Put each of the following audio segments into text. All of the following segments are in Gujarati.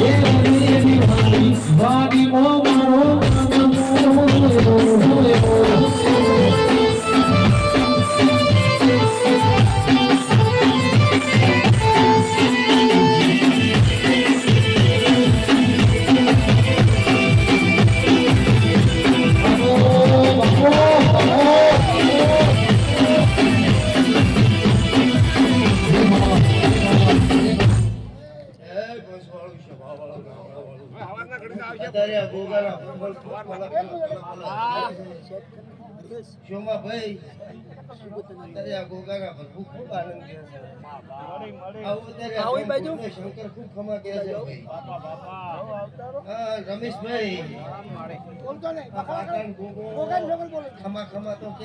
એ બાજુ. શંકર ખૂબ ખમા કહે છે રમેશભાઈ ખમા ખમા તો છે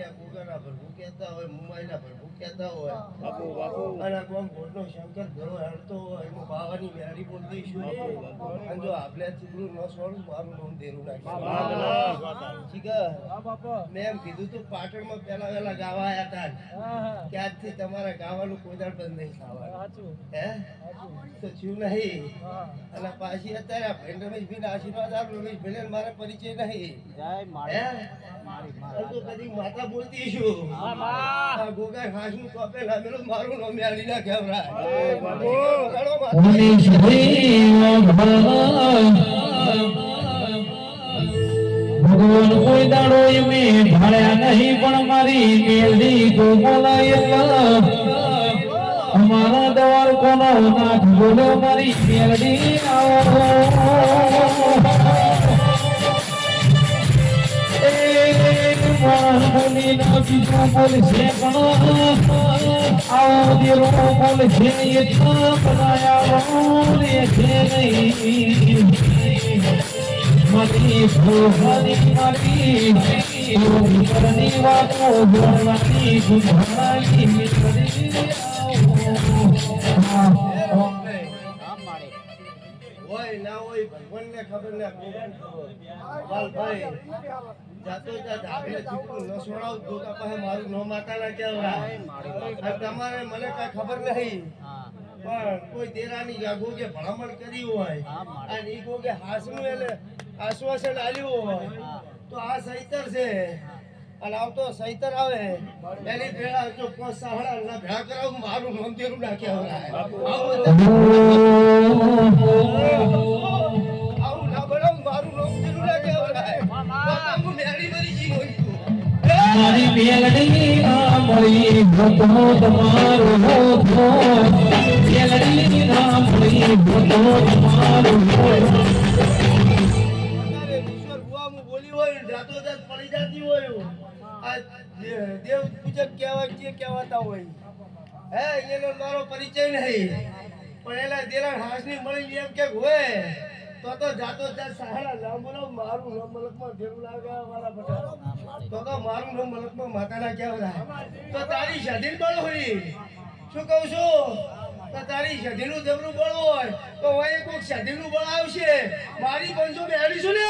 અત્યારે જાત હોય મુંબઈના આ કહેતા હોય. બાપુ બાપુ. અને કોમ ગોળનો શંકર ઘરો હેડતો હોય એમાં બાવાની મેળી બોલતી શું અને જો આપણે ચીકલું ન છોડું મારું નામ દેરું નાખ્યું ઠીક મેં એમ કીધું તું પાટણમાં પહેલા વહેલા ગાવા આવ્યા હતા કે તમારા ગાવાનું કોદાળ બંધ નહીં થવાનું. હે તો થયું નહીં. અને પાછી અત્યારે આ ભાઈ રમેશભાઈને આશીર્વાદ આપ રમેશભાઈને મારે પરિચય નહીં. હે? કદી માતા બોલતી છું. મેળી. ભગવાન કોઈ દાડો એમે ભાળ્યા નહીં પણ મારી મેળી તો બોલાય અમારા દવાર કોનો નાથ બોલો મારી મેલડી બોલી ના બીજું આવો દેરો બોલે છે હોય ના હોય ભગવાનને ખબર ને. લાલભાઈ, જાતો જાત આપણે ન છોડાવું તો તો મારું નો માતા ના કહેવાય. તમારે મને કાંઈ ખબર નહીં. પણ કોઈ દેરાની જાગો કે ભલામણ કરી હોય અને ઈ કે હાસનું એટલે આશ્વાસન આલ્યું હોય તો આ સૈતર છે. અને આવતો સૈતર આવે એની ભેળા જો પાંચ સાહડા ભેળા કરાવું મારું મંદિર નાખ્યા આવું મળી ભૂતો દેવ પૂજક કહેવાય જે કહેવાતા હોય. હે, એનો મારો પરિચય નહીં. પણ એના દેરા હાસની મળી એમ કે હોય. તો તો જાતો જાત સહારા નામ બોલો મારું નામ મલકમાં ભેરું લાગે બટા તો તો મારું નામ મલકમાં માતાના કહેવાય તો તારી શધીન બળ હોય. શું કહું છું? તો તારી શધીનું જબરું બળ હોય. તો હોય કોઈક શધીનું બળ આવશે. મારી પંચો બેડીશું ને.